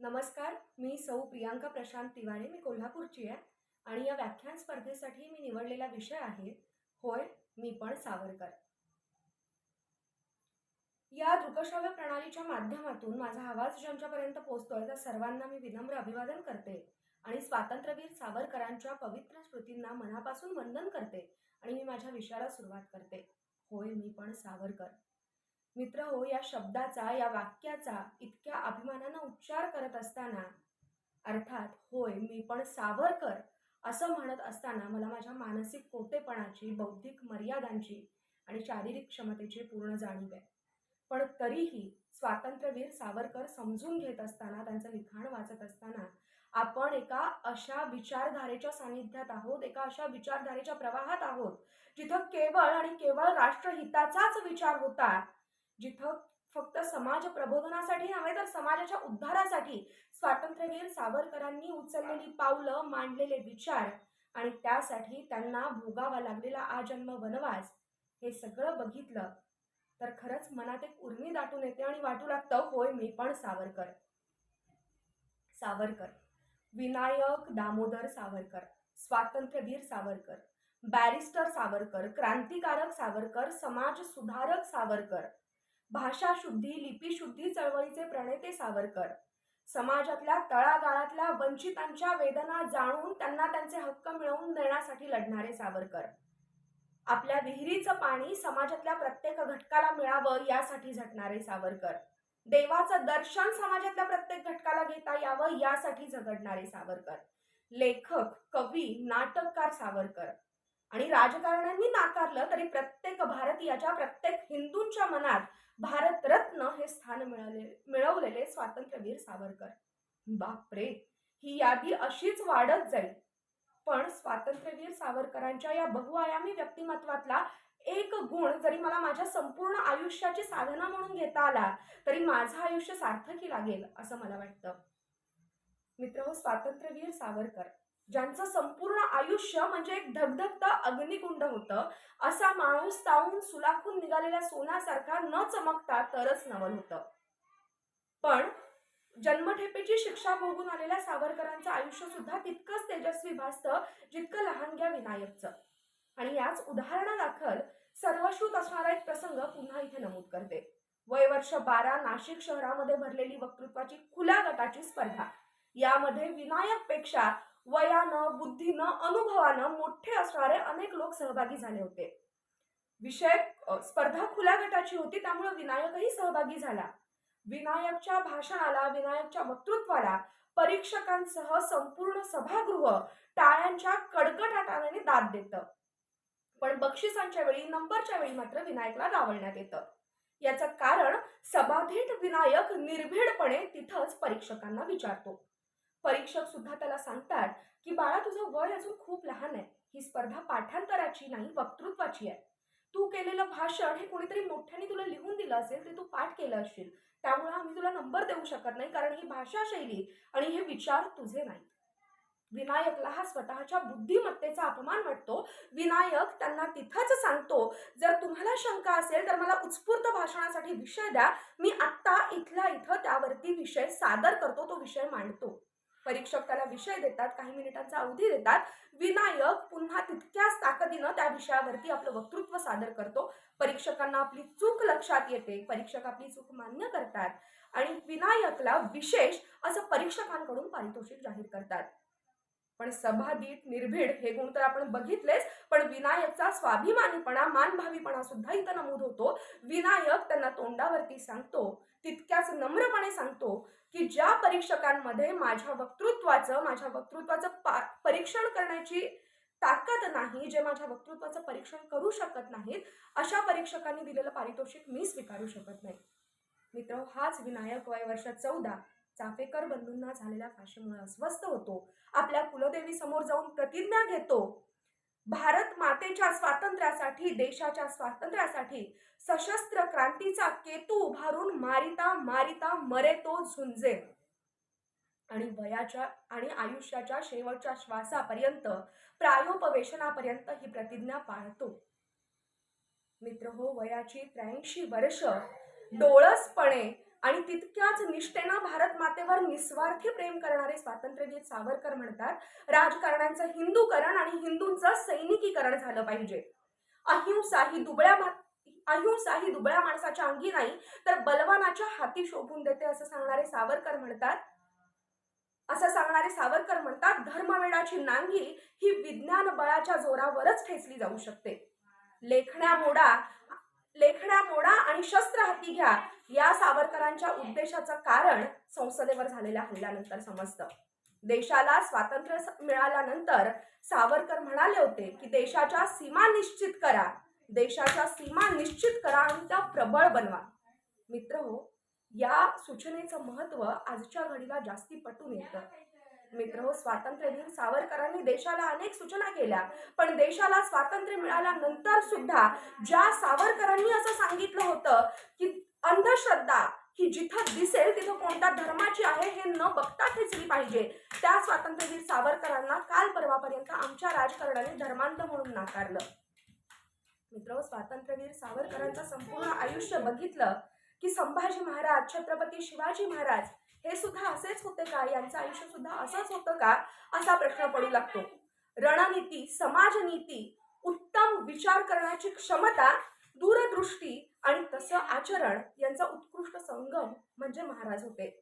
नमस्कार मी सौ प्रियांका प्रशांत तिवारी मी कोल्हापूरची आहे आणि या व्याख्यान स्पर्धेसाठी मी निवडलेला विषय आहे होय मी पण सावरकर. या दृकश्राव्य प्रणालीच्या माध्यमातून माझा आवाज ज्यांच्यापर्यंत पोहोचतोय त्या सर्वांना मी विनम्र अभिवादन करते आणि स्वातंत्र्यवीर सावरकरांच्या पवित्र स्मृतींना मनापासून वंदन करते आणि मी माझ्या विषयाला सुरुवात करते होय मी पण सावरकर. मित्र हो या शब्दाचा या वाक्याचा इतक्या अभिमानानं उच्चार करत असताना अर्थात होय मी पण सावरकर असं म्हणत असताना मला माझ्या मानसिक कोतेपणाची बौद्धिक मर्यादांची आणि शारीरिक क्षमतेची पूर्ण जाणीव आहे. पण तरीही स्वातंत्र्यवीर सावरकर समजून घेत असताना त्यांचं लिखाण वाचत असताना आपण एका अशा विचारधारेच्या सानिध्यात आहोत एका अशा विचारधारेच्या प्रवाहात आहोत जिथं केवळ आणि केवळ राष्ट्रहिताचाच विचार होता जिथं फक्त समाज प्रबोधनासाठी नव्हे तर समाजाच्या उद्धारासाठी स्वातंत्र्यवीर सावरकरांनी उचललेली पावलं मांडलेले विचार आणि त्यासाठी त्यांना भोगावा लागलेला आजन्म वनवास हे सगळं बघितलं तर खरंच मनात एक उर्मी दाटून येते आणि वाटू लागतं होय मी पण सावरकर. सावरकर. विनायक दामोदर सावरकर. स्वातंत्र्यवीर सावरकर. बॅरिस्टर सावरकर. क्रांतिकारक सावरकर. समाज सुधारक सावरकर. भाषा शुद्धी लिपी शुद्धी चळवळीचे प्रणेते सावरकर. समाजातल्या तळागाळातल्या वंचितांच्या वेदना जाणून त्यांना त्यांचे हक्क मिळवून देण्यासाठी लढणारे सावरकर. आपल्या विहिरीचं पाणी समाजातल्या प्रत्येक घटकाला मिळावं यासाठी झटणारे सावरकर. देवाचं दर्शन समाजातल्या प्रत्येक घटकाला घेता यावं यासाठी झगडणारे सावरकर. लेखक कवी नाटककार सावरकर. आणि राजकारण्यांनी नाकारलं तरी प्रत्येक भारतीयाच्या प्रत्येक हिंदूंच्या मनात भारतरत्न हे स्थान मिळाले मिळवलेले स्वातंत्र्यवीर सावरकर. बापरे! ही यादी अशीच वाढत जाईल. पण स्वातंत्र्यवीर सावरकरांच्या या बहुआयामी व्यक्तिमत्वातला एक गुण जरी मला माझ्या संपूर्ण आयुष्याची साधना म्हणून घेता आला तरी माझं आयुष्य सार्थकी लागेल असं मला वाटतं. मित्र हो स्वातंत्र्यवीर सावरकर. ज्यांचं संपूर्ण आयुष्य म्हणजे एक धगधगत अग्निकुंड होतं असा माणूस तावून सुलाखून निघालेल्या सोन्यासारखा न चमकता तरच नवल होतं. पण जन्मठेपेची शिक्षा भोगून आलेल्या सावरकरांचं आयुष्य सुद्धा तितकंच तेजस्वी भासतं जितकं लहानग्या विनायकचं. आणि याच उदाहरणादाखल सर्वश्रुत असणारा एक प्रसंग पुन्हा इथे नमूद करते. वय वर्ष बारा नाशिक शहरामध्ये भरलेली वक्तृत्वाची खुल्या गटाची स्पर्धा. यामध्ये विनायकपेक्षा वयानं बुद्धीनं अनुभवानं मोठे असणारे अनेक लोक सहभागी झाले होते. विषय स्पर्धा खुल्या गटाची होती त्यामुळे विनायकही सहभागी झाला. विनायकच्या भाषणाला विनायकच्या वक्तृत्वाला परीक्षकांसह संपूर्ण सभागृह टाळ्यांच्या कडकडाटाने दाद देत. पण बक्षिसांच्या वेळी नंबरच्या वेळी मात्र विनायकला डावलण्यात येतं. याचं कारण सभाधीट विनायक निर्भीडपणे तिथंच परीक्षकांना विचारतो. परीक्षक सुद्धा त्याला सांगतात की बाळा तुझं वय अजून खूप लहान आहे. ही स्पर्धा पाठांतराची नाही वक्तृत्वाची आहे. तू केलेलं भाषण हे कोणीतरी मोठ्याने तुला लिहून दिलं असेल ते तू पाठ केलं असशील. त्यामुळे आम्ही तुला नंबर देऊ शकत नाही कारण ही भाषा शैली आणि हे विचार तुझे नाहीत. विनायकला हा स्वतःच्या बुद्धिमत्तेचा अपमान वाटतो. विनायक त्यांना तिथंच सांगतो जर तुम्हाला शंका असेल तर मला उत्स्फूर्त भाषणासाठी विषय द्या. मी आत्ता इथल्या इथं त्यावरती विषय सादर करतो तो विषय मांडतो. परीक्षक त्याला विषय देतात काही मिनिटांचा अवधी देतात. विनायक पुन्हा तितक्याच ताकदीनं त्या विषयावरती आपलं वक्तृत्व सादर करतो. परीक्षकांना आपली चूक लक्षात येते परीक्षक आपली चूक मान्य करतात आणि विनायकला विशेष असं परीक्षकांकडून पारितोषिक जाहीर करतात. पण सभादीत निर्भीड हे गुण तर आपण बघितलेच पण विनायकचा स्वाभिमानीपणा मानभावीपणा सुद्धा इथं नमूद होतो. विनायक त्यांना तोंडावरती सांगतो तितक्याच नम्रपणे सांगतो की ज्या परीक्षकांमध्ये माझ्या वक्तृत्वाचं माझ्या वक्तृत्वाचं पा परीक्षण करण्याची ताकद नाही जे माझ्या वक्तृत्वाचं परीक्षण करू शकत नाहीत अशा परीक्षकांनी दिलेलं पारितोषिक मी स्वीकारू शकत नाही. मित्र हाच विनायक वय वर्ष चौदा. चाफेकर बंधूंना झालेल्या फाशीमुळे अस्वस्थ होतो. आपल्या कुलदेवी समोर जाऊन प्रतिज्ञा घेतो. भारत मातेच्या स्वातंत्र्यासाठी देशाच्या स्वातंत्र्यासाठी सशस्त्र क्रांतीचा केतू उभारून मारिता मारिता मरे तो झुंजे. आणि वयाच्या आणि आयुष्याच्या शेवटच्या श्वासापर्यंत प्रायोपवेशनापर्यंत ही प्रतिज्ञा पाळतो. मित्र हो वयाची त्र्याऐंशी वर्ष डोळसपणे आणि तितक्याच निष्ठेनं भारत मातेवर निस्वार्थी प्रेम करणारे स्वातंत्र्यवीर सावरकर म्हणतात राजकारण्यांचं हिंदूकरण आणि हिंदूंचं सैनिकीकरण झालं पाहिजे. अहिंसा ही दुबळ्या अहिंसा ही दुबळ्या माणसाच्या अंगी नाही तर बलवानाच्या हाती शोभून देते असं सांगणारे सावरकर म्हणतात. असं सांगणारे सावरकर म्हणतात धर्मवेडाची नांगी ही विज्ञान बळाच्या जोरावरच ठेचली जाऊ शकते. लेखण्या मोडा लेखण्या मोडा आणि शस्त्र हाती घ्या या सावरकरांच्या उद्देशाचं कारण संसदेवर झालेल्या हल्ल्यानंतर समजतं. देशाला स्वातंत्र्य मिळाल्यानंतर सावरकर म्हणाले होते की देशाच्या सीमा निश्चित करा. देशाच्या सीमा निश्चित करा आणि त्या प्रबळ बनवा. मित्र हो या सूचनेचं महत्त्व आजच्या घडीला जास्ती पटून येतं. मित्र हो, स्वातंत्र्य दिन सावरकरांनी देशाला अनेक सूचना केल्या. पण देशाला स्वातंत्र्य मिळाल्यानंतर सुद्धा ज्या सावरकरांनी असं सांगितलं होतं की अंधश्रद्धा ही जिथं दिसेल तिथं कोणत्या धर्माची आहे हे न बघता खेचली पाहिजे. त्या स्वातंत्र्यवीर सावरकरांना काल परवापर्यंत आमच्या राजकारणाने धर्मांत म्हणून नाकारलं. मित्र हो, स्वातंत्र्यवीर सावरकरांचं संपूर्ण आयुष्य बघितलं की संभाजी महाराज छत्रपती शिवाजी महाराज हे सुद्धा असेच होते का? यांचं आयुष्य सुद्धा असंच होतं का? असा प्रश्न पडू लागतो. रणनीती समाजनीती उत्तम विचार करण्याची क्षमता दूरदृष्टी आणि तसं आचरण यांचा उत्कृष्ट संगम म्हणजे महाराज होते.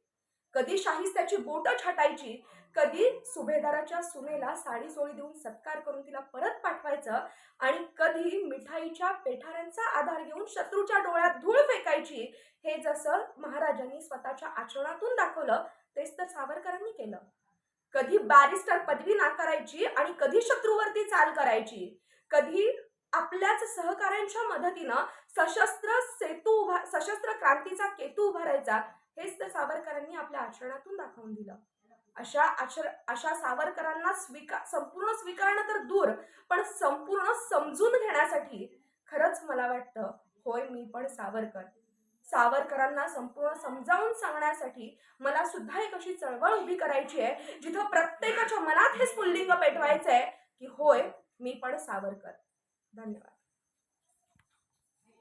कधी शाहिस्त्याची बोट छाटायची कधी सुभेदाराच्या सुनेला साडी सोळी देऊन सत्कार करून तिला परत पाठवायचं आणि कधी मिठाईच्या पेठाऱ्यांचा आधार घेऊन शत्रूच्या डोळ्यात धूळ फेकायची हे जसं महाराजांनी स्वतःच्या आचरणातून दाखवलं तेच तर सावरकरांनी केलं. कधी बॅरिस्टर पदवी नाकारायची आणि कधी शत्रूवरती चाल करायची. कधी आपल्याच सहकाऱ्यांच्या मदतीनं सशस्त्र सेतू उभा सशस्त्र क्रांतीचा केतू उभारायचा हेच तर सावरकरांनी आपल्या आचरणातून दाखवून दिलं. अशा अक्षर अशा सावरकरांना स्वीकार संपूर्ण स्वीकारणं तर दूर पण संपूर्ण समजून घेण्यासाठी खरंच मला वाटतं होय मी पण सावरकर. सावरकरांना संपूर्ण समजावून सांगण्यासाठी मला सुद्धा एक अशी चळवळ उभी करायची आहे जिथं प्रत्येकाच्या मनात हे स्फुल्लिंग पेटवायचं आहे की होय मी पण सावरकर. धन्यवाद.